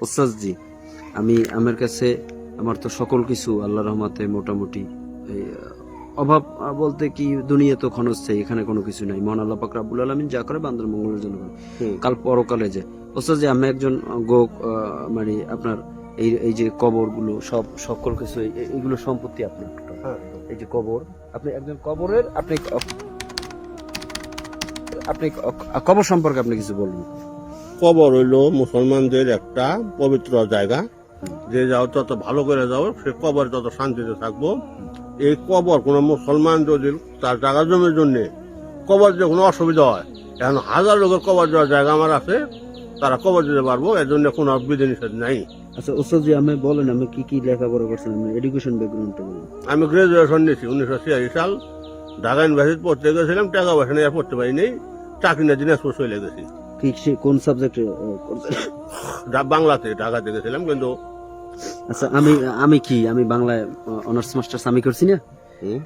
ওস্তাদ জি আমি আমার কাছে আমার তো সকল কিছু আল্লাহ রহমাতে মোটামুটি অভাব বলতে কি দুনিয়া তো ক্ষণস্থায়ী এখানে কোনো কিছু নাই। মহান আল্লাহ পাক রাব্বুল আলামিন যা করে বান্দার মঙ্গলের জন্য কাল পরকালে যে ওস্তাদ জি আমি একজন গো মানে আপনার এই এই যে কবরগুলো সব সকল কিছু এইগুলো সম্পত্তি আপনার। হ্যাঁ। এই যে কবর আপনি একজন কবরের আপনি আপনি কবর সম্পর্কে আপনি কিছু বলুন। কবর হইল মুসলমানদের একটা পবিত্র জায়গা। যে যাও তত ভালো করে যাও সে কবর তত শান্তিতে থাকব। এই কবর কোনো মুসলমান যদি তার জায়গা জমির জন্য কবর যে কোনো অসুবিধা হয় এখন হাজার লোকের কবর দেওয়ার জায়গা আমার আছে তারা কবর দিতে পারব এর জন্য কোনো বিধি নিষেধ নাই। আচ্ছা ওস্তাদ জি আমি বলেন আমি কি কি লেখাপড়া করছেন? আমি এডুকেশন ব্যাকগ্রাউন্ডটা বলুন। আমি গ্রাজুয়েশন নিয়েছি উনিশশো ছিয়াশি সাল। ঢাকা ইউনিভার্সিটি পড়তে গেছিলাম টাকা পয়সা নিয়ে পড়তে পারিনি। চাকরি না দিনাজপুর চলে গেছি। কোন সাবজেক্টে বাংলাতে ঢাকাতে গেছিলাম কিন্তু আচ্ছা আমি আমি কি? আমি বাংলায় অনার্স মাস্টার্স আমি করছি না?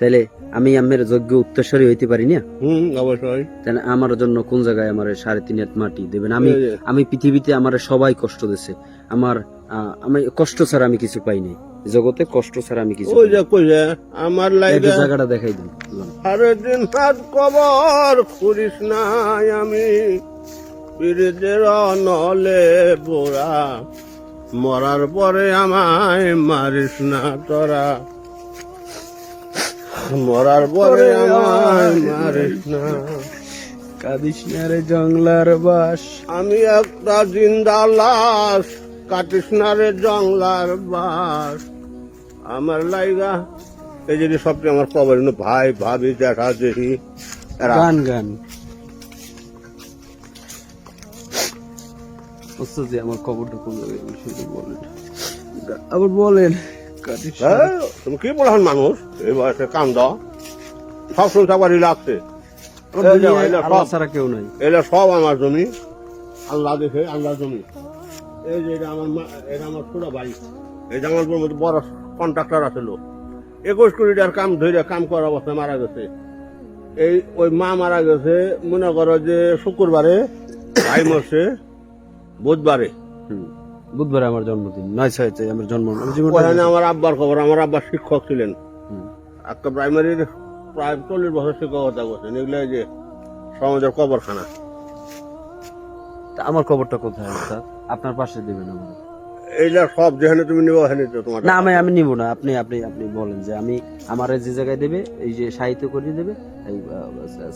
তাহলে আমি আমের যোগ্য উত্তরস্বরী হইতে পারি না? হুম অবশ্যই। তাহলে আমার জন্য কোন জায়গায় আমার সাড়ে তিন হাত মাটি দেবেন? আমি আমি পৃথিবীতে আমার সবাই কষ্ট দিছে। আমার আমি কষ্ট ছাড়া আমি কিছু পাই নাই। জগতে কষ্ট ছাড়া আমি কিছু ওই যে কই আমার। একটু জায়গাটা দেখাই দিন। আরে দিন রাত কবর করিস নাই আমি। পীরদের নলে বোরা। মরার পরে আমায় মারিস না তোরা। মরার পরে আমায় মারিস না। কাদিস রে জংলার বাস। আমি একটা জিন্দা লাশ কাটিস না রে জংলার বাস। আমার লাইগা এই যে সবচেয়ে আমার কবর ভাই ভাবি দেখা দেখি গান গান। ওস্তাদ জি আমার খবরটা কোন জায়গায় আমি বলেন। আবার বলেন হ্যাঁ, তুমি কি বলছেন মানুষ? এই বয়সে কাম দাও। সব সংসার লাগছে। যে ছাড়া কেউ নাই। এটা সব আমার জমি। আল্লাহ দেখে আল্লাহ জমি। এই যে এটা আমার এটা আমার ছোট ভাই। এই যে আমার মধ্যে বড় কন্ট্রাক্টর আছিল একুশ কোটি টাকার কাম ধরে কাম করার অবস্থায় মারা গেছে। এই ওই মা মারা গেছে মনে করো যে শুক্রবারে ভাই মরছে। বুধবারে বুধবারে আমার জন্মদিন নয় ছয়তে আমার জন্ম আমার ওখানে আমার আব্বার খবর আমার আব্বা শিক্ষক ছিলেন একটা প্রাইমারির প্রায় চল্লিশ বছর শিক্ষকতা করছেন এগুলো যে সমাজের কবরখানা তা আমার খবরটা কোথায় স্যার আপনার পাশে দিবেন আমার এইটা সব যেখানে তুমি নিবো ওখানে তো তোমার না আমি আমি নিব না আপনি আপনি আপনি বলেন যে আমি আমার যে জায়গায় দেবে এই যে সাহিত্য করে দেবে এই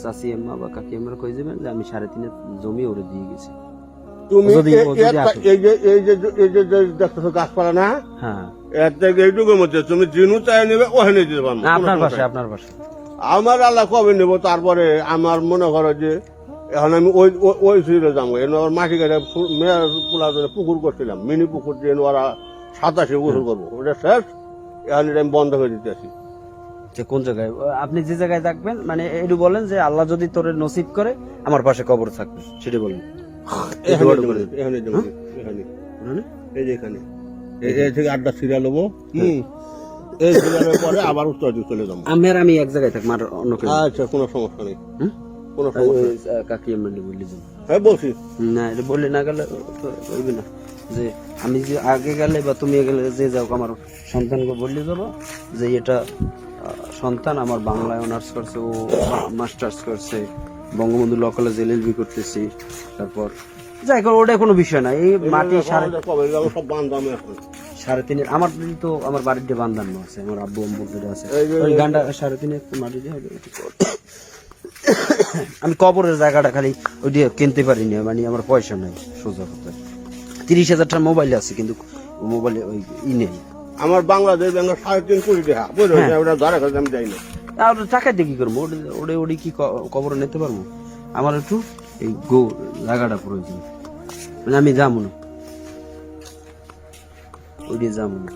চাষি আম্মা বা কাকি আম্মার কই দেবেন যে আমি সাড়ে তিনের জমি ওরে দিয়ে গেছি তুমি। এই যে এই যে এই যে দেখতেছো গাছপালা না হ্যাঁ। এর থেকে এইটুকুর মধ্যে তুমি জিনু চাই নেবে ওখানে দিতে পারব। আপনার পাশে আপনার পাশে আমার আল্লাহ কবে নেব? তারপরে আমার মনে করো যে এখন আমি ওই ওই- ওই যাব। এনে আমার মাটি কাটে মেয়ের পোলা ধরে পুকুর করছিলাম মিনি পুকুর দিয়ে ওরা সাতাশে গোসল করব। ওটা শেষ। এখন এটা আমি বন্ধ করে দিতে যে কোন জায়গায়? আপনি যে জায়গায় থাকবেন মানে একটু বলেন যে আল্লাহ যদি তোরে নসিব করে আমার পাশে কবর থাকবে। সেটা বলেন। এখানে। এখানে? এই যে এখানে। এই থেকে আড্ডা সিরিয়াল হব। হুম। এই সিরিয়ালের পরে আবার উত্তর চলে যাব। আমি আর আমি এক জায়গায় থাকব আর অন্য কেউ আচ্ছা কোনো সমস্যা নেই। কোনো সমস্যা ওই, নেই আহ, কাকি আম্মা বললি যে। হ্যাঁ বলছি। না এটা বললে না গেলে হইবে না। যে আমি যে আগে গেলে বা তুমি গেলে যে যাও আমার সন্তানকে বললে যাব যে এটা সন্তান আমার বাংলায় অনার্স করছে ও মাস্টার্স করছে বঙ্গবন্ধু ল কলেজ এলএলবি করতেছি। তারপর যাই হোক ওটা কোনো বিষয় না। এই মাটি সাড়ে তিনের আমার তো আমার বাড়ির দিয়ে বান্ধানো আছে আমার আব্বু আম্মু যেটা আছে। ওই গানটা সাড়ে তিনে একটু মাটি দিয়ে। আমি কবরের জায়গাটা খালি ওই দিয়ে কিনতে পারিনি মানে আমার পয়সা নাই সোজা কথা। তিরিশ হাজার টাকা মোবাইল আছে কিন্তু মোবাইলে ওই ই নেই। আমার বাংলাদেশ ব্যাংক সাড়ে তিন কোটি টাকা। বুঝলো হ্যাঁ। ওটা ধরে আমি যাই না। আর টাকা দিয়ে কি করব? ওটা ওটি কি কবর নিতে পারব? আমার একটু এই গো জায়গাটা প্রয়োজন মানে আমি যাব না। ওই দিয়ে যাব না।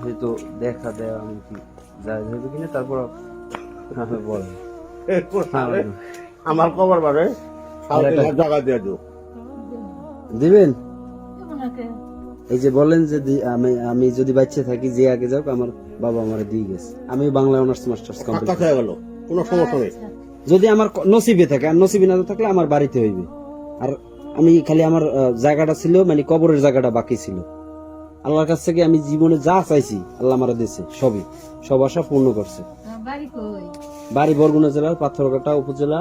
হয়তো দেখা দেয় আমি কি যা যাবে কিনা তারপর আমি বলেন এরপর হ্যাঁ, আমার খবর হাজার টাকা দিয়ে দিও। দিবেন? এই যে বলেন যে আমি আমি যদি বাচ্চা থাকি যে আগে যাও আমার বাবা আমার দিয়ে গেছে। আমি বাংলা অনার্স মাস্টার্স কমপ্লিট কাছে গেল কোনো সমস্যা নেই। যদি আমার নসিবে থাকে আর নসিবে না থাকলে আমার বাড়িতে হইবে। আর আমি খালি আমার জায়গাটা ছিল মানে কবরের জায়গাটা বাকি ছিল। আল্লাহর কাছ থেকে আমি জীবনে যা চাইছি আল্লাহ আমার দিয়েছে সবই। সব আশা পূর্ণ করছে। বাড়ি বরগুনা জেলার পাথরঘাটা উপজেলা।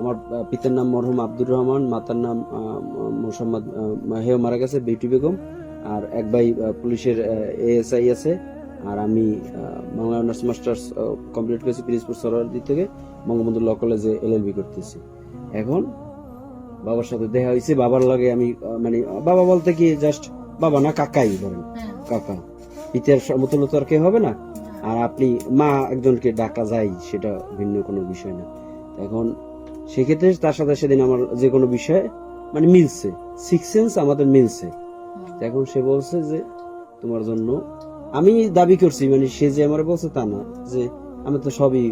আমার পিতার নাম মরহুম আব্দুর রহমান মাতার নাম মোসাম্মদ হেও মারা গেছে বেটি বেগম। আর এক ভাই পুলিশের এএসআই আছে। আর আমি বাংলা অনার্স মাস্টার্স কমপ্লিট করেছি পিরিজপুর সরোয়ারদি থেকে বঙ্গবন্ধু ল কলেজে এলএলবি করতেছি। এখন বাবার সাথে দেখা হয়েছে বাবার লাগে আমি মানে বাবা বলতে কি জাস্ট বাবা না কাকাই বলেন হ্যাঁ। কাকা। পিতার সমতুল্য তো আর কেউ হবে না? আর আপনি মা একজনকে ডাকা যায় সেটা ভিন্ন কোনো বিষয় না। এখন সেক্ষেত্রে তার সাথে সেদিন আমার যে কোনো বিষয়ে মানে মিলছে। সিক্স সেন্স আমাদের মিলছে। এখন সে বলছে যে তোমার জন্য আমি দাবি করছি মানে সে যে আমার বলছে তা না যে আমি তো সবই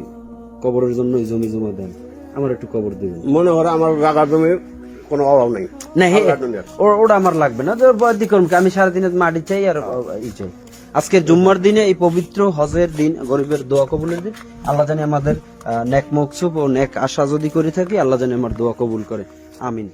কবরের জন্য জমি জমা দেন। আমার একটু কবর দেবেন মনে করে আমার জায়গা জমির কোনো অভাব নেই। না ওটা আমার লাগবে না বদি আমি সারা দিনে মাটি চাই আর ই চাই। আজকে জুম্মার দিনে এই পবিত্র হজের দিন গরিবের দোয়া কবুলের দিন আল্লাহ জানি আমাদের নেক মকসুব ও নেক আশা যদি করে থাকি আল্লাহ জানি আমার দোয়া কবুল করে। আমিন।